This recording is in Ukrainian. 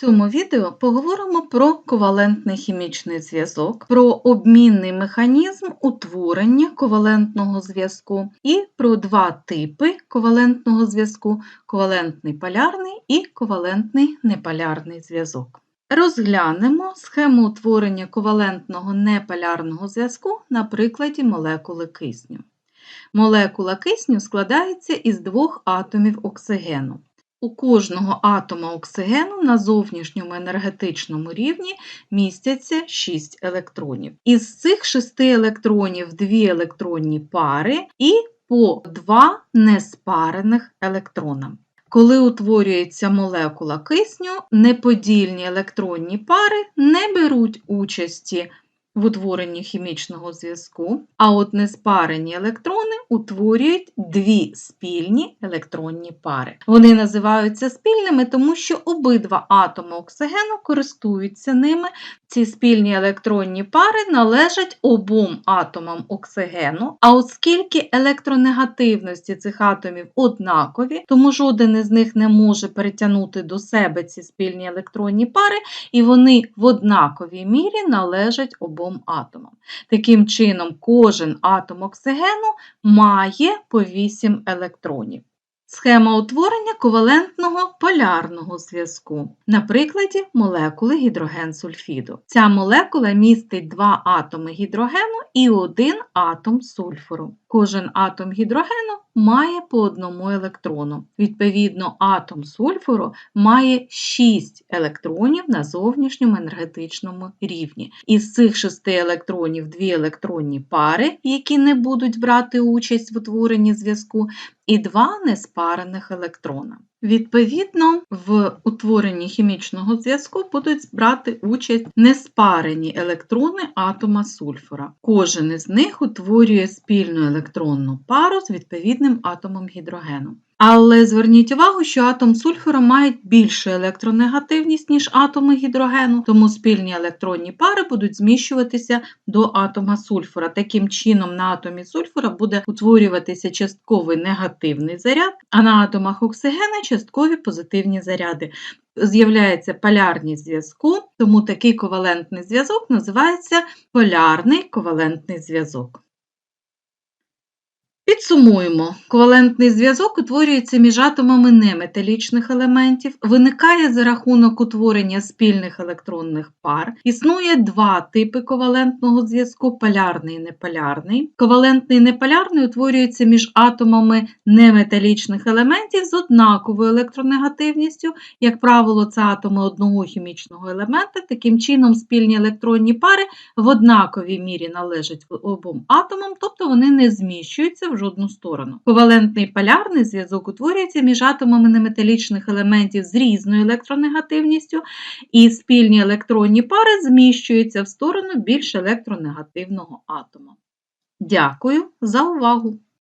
В цьому відео поговоримо про ковалентний хімічний зв'язок, про обмінний механізм утворення ковалентного зв'язку і про два типи ковалентного зв'язку ковалентний полярний і ковалентний неполярний зв'язок. Розглянемо схему утворення ковалентного неполярного зв'язку на прикладі молекули кисню. Молекула кисню складається із двох атомів оксигену. У кожного атома оксигену на зовнішньому енергетичному рівні містяться 6 електронів. Із цих 6 електронів 2 електронні пари і по 2 неспарених електрона. Коли утворюється молекула кисню, неподільні електронні пари не беруть участі в утворенні хімічного зв'язку, а от неспарені електрони утворюють дві спільні електронні пари. Вони називаються спільними, тому що обидва атоми оксигену користуються ними. Ці спільні електронні пари належать обом атомам оксигену, а оскільки електронегативності цих атомів однакові, тому жоден із них не може перетягнути до себе ці спільні електронні пари, і вони в однаковій мірі належать обом атомам. Таким чином, кожен атом оксигену має по 8 електронів. Схема утворення ковалентного полярного зв'язку. На прикладі молекули гідрогенсульфіду. Ця молекула містить два атоми гідрогену і один атом сульфуру. Кожен атом гідрогену має по одному електрону. Відповідно, атом сульфуру має 6 електронів на зовнішньому енергетичному рівні. Із цих 6 електронів дві електронні пари, які не будуть брати участь в утворенні зв'язку, і два неспарених електрона. Відповідно, в утворенні хімічного зв'язку будуть брати участь неспарені електрони атома сульфура. Кожен із них утворює спільну електронну пару з відповідним атомом гідрогену. Але зверніть увагу, що атом сульфура має більшу електронегативність, ніж атоми гідрогену, тому спільні електронні пари будуть зміщуватися до атома сульфура. Таким чином, на атомі сульфура буде утворюватися частковий негативний заряд, а на атомах оксигена часткові позитивні заряди. З'являється полярність зв'язку, тому такий ковалентний зв'язок називається полярний ковалентний зв'язок. Підсумуємо, ковалентний зв'язок утворюється між атомами неметалічних елементів, виникає за рахунок утворення спільних електронних пар. Існує два типи ковалентного зв'язку полярний і неполярний. Ковалентний і неполярний утворюється між атомами неметалічних елементів з однаковою електронегативністю, як правило, це атоми одного хімічного елемента. Таким чином, спільні електронні пари в однаковій мірі належать обом атомам, тобто вони не зміщуються в жодну сторону. Ковалентний полярний зв'язок утворюється між атомами неметалічних елементів з різною електронегативністю, і спільні електронні пари зміщуються в сторону більш електронегативного атома. Дякую за увагу!